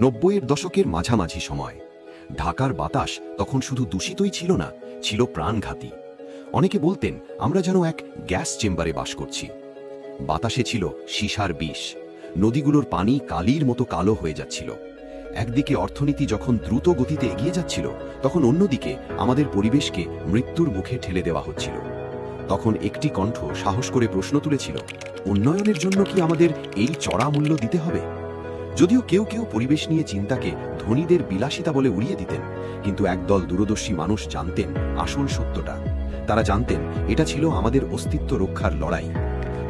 নব্বইয়ের দশকের মাঝামাঝি সময়। ঢাকার বাতাস তখন শুধু দূষিতই ছিল না, ছিল প্রাণঘাতী। অনেকে বলতেন, আমরা যেন এক গ্যাস চেম্বারে বাস করছি। বাতাসে ছিল সীসার বিষ। নদীগুলোর পানি কালির মতো কালো হয়ে যাচ্ছিল। একদিকে অর্থনীতি যখন দ্রুত গতিতে এগিয়ে যাচ্ছিল, তখন অন্যদিকে আমাদের পরিবেশকে মৃত্যুর মুখে ঠেলে দেওয়া হচ্ছিল। তখন একটি কণ্ঠ সাহস করে প্রশ্ন তুলেছিল, উন্নয়নের জন্য কি আমাদের এই চড়া মূল্য দিতে হবে? যদিও কেউ কেউ পরিবেশ নিয়ে চিন্তাকে ধনীদের বিলাসিতা বলে উড়িয়ে দিতেন, কিন্তু একদল দূরদর্শী মানুষ জানতেন আসল সত্যটা। তারা জানতেন এটা ছিল আমাদের অস্তিত্ব রক্ষার লড়াই।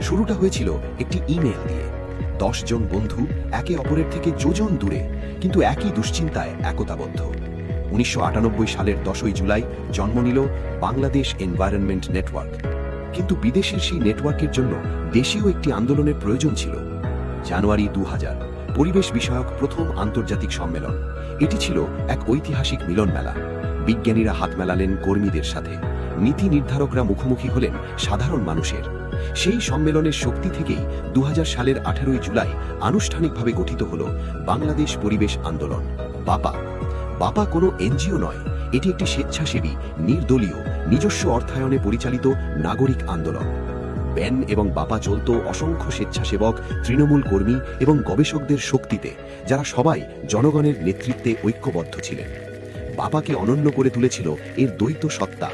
শুরুটা হয়েছিল একটি ইমেল দিয়ে। দশ জন বন্ধু একে অপরের থেকে যোজন দূরে, কিন্তু একই দুশ্চিন্তায় একতাবদ্ধ। উনিশশো আটানব্বই সালের দশই জুলাই জন্ম নিল বাংলাদেশ এনভায়রনমেন্ট নেটওয়ার্ক কিন্তু বিদেশের সেই নেটওয়ার্কের জন্য দেশীয় একটি আন্দোলনের প্রয়োজন ছিল। জানুয়ারি দু হাজার পরিবেশ বিষয়ক প্রথম আন্তর্জাতিক সম্মেলন। এটি ছিল এক ঐতিহাসিক মিলন মেলা। বিজ্ঞানীরা হাত মেলালেন কর্মীদের সাথে। নীতি নির্ধারকরা মুখোমুখি হলেন সাধারণ মানুষের। সেই সম্মেলনের শক্তি থেকেই দু হাজার সালের আঠেরোই জুলাই আনুষ্ঠানিকভাবে গঠিত হল বাংলাদেশ পরিবেশ আন্দোলন, বাপা। বাপা কোনো এনজিও নয়, এটি একটি স্বেচ্ছাসেবী, নির্দলীয়, নিজস্ব অর্থায়নে পরিচালিত নাগরিক আন্দোলন। ব্যান এবং বাপা চলত অসংখ্য স্বেচ্ছাসেবক, তৃণমূল কর্মী এবং গবেষকদের শক্তিতে, যারা সবাই জনগণের নেতৃত্বে ঐক্যবদ্ধ ছিলেন। বাবাকে অনন্য করে তুলেছিল এর দ্বৈত সত্তা।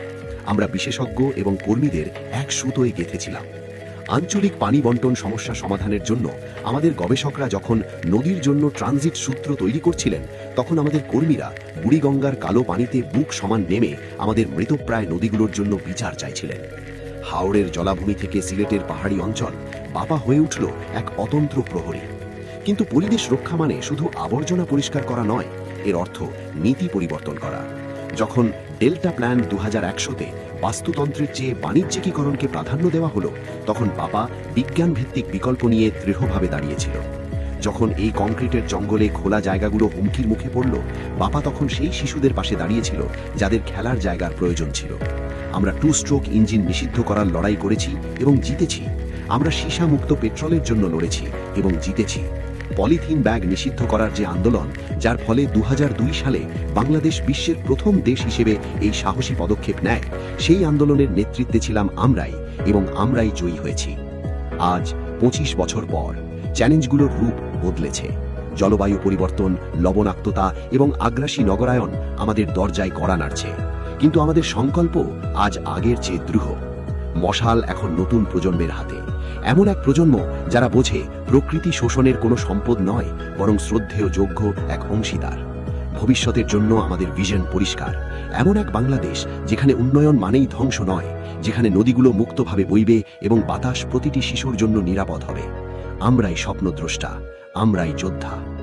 আমরা বিশেষজ্ঞ এবং কর্মীদের এক সুতোয় গেঁথেছিলাম। আঞ্চলিক পানি বন্টন সমস্যা সমাধানের জন্য আমাদের গবেষকরা যখন নদীর জন্য ট্রানজিট সূত্র তৈরি করছিলেন, তখন আমাদের কর্মীরা বুড়িগঙ্গার কালো পানিতে বুক সমান নেমে আমাদের মৃতপ্রায় নদীগুলোর জন্য বিচার চাইছিলেন। হাওড়ের জলাভূমি থেকে সিলেটের পাহাড়ি অঞ্চল বাবা হয়ে উঠল এক অতন্ত্র প্রহরী। কিন্তু পরিবেশ রক্ষা মানে শুধু আবর্জনা পরিষ্কার করা নয়, এর অর্থ নীতি পরিবর্তন করা। যখন ডেল্টা প্ল্যান দু হাজার একশোতে বাস্তুতন্ত্রের চেয়ে বাণিজ্যিকীকরণকে প্রাধান্য দেওয়া হলো, তখন বাবা বিজ্ঞান ভিত্তিক বিকল্প নিয়ে দৃঢ়ভাবে দাঁড়িয়েছিল। যখন এই কংক্রিটের জঙ্গলে খোলা জায়গাগুলো হুমকির মুখে পড়ল বাবা তখন সেই শিশুদের পাশে দাঁড়িয়েছিল, যাদের খেলার জায়গার প্রয়োজন ছিল। আমরা টু স্ট্রোক ইঞ্জিন নিষিদ্ধ করার লড়াই করেছি এবং জিতেছি। আমরা সীসামুক্ত পেট্রোলের জন্য লড়েছি এবং জিতেছি। পলিথিন ব্যাগ নিষিদ্ধ করার যে আন্দোলন, যার ফলে দু সালে বাংলাদেশ বিশ্বের প্রথম দেশ হিসেবে এই সাহসী পদক্ষেপ নেয়, সেই আন্দোলনের নেতৃত্বে ছিলাম আমরাই এবং আমরাই জয়ী হয়েছি। আজ পঁচিশ বছর পর চ্যালেঞ্জগুলোর রূপ বদলেছে। জলবায়ু পরিবর্তন, লবণাক্ততা এবং আগ্রাসী নগরায়ন আমাদের দরজায় কড়া নাড়ছে। কিন্তু আমাদের সংকল্প আজ আগের চেয়ে দৃঢ়। মশাল এখন নতুন প্রজন্মের হাতে। এমন এক প্রজন্ম যারা বোঝে প্রকৃতি শোষণের কোনো সম্পদ নয়, বরং শ্রদ্ধেয় যোগ্য এক অংশীদার। ভবিষ্যতের জন্য আমাদের ভিশন পরিষ্কার। এমন এক বাংলাদেশ যেখানে উন্নয়ন মানেই ধ্বংস নয়, যেখানে নদীগুলো মুক্তভাবে বইবে এবং বাতাস প্রতিটি শিশুর জন্য নিরাপদ হবে। আমরাই স্বপ্নদ্রষ্টা, আমরাই যোদ্ধা।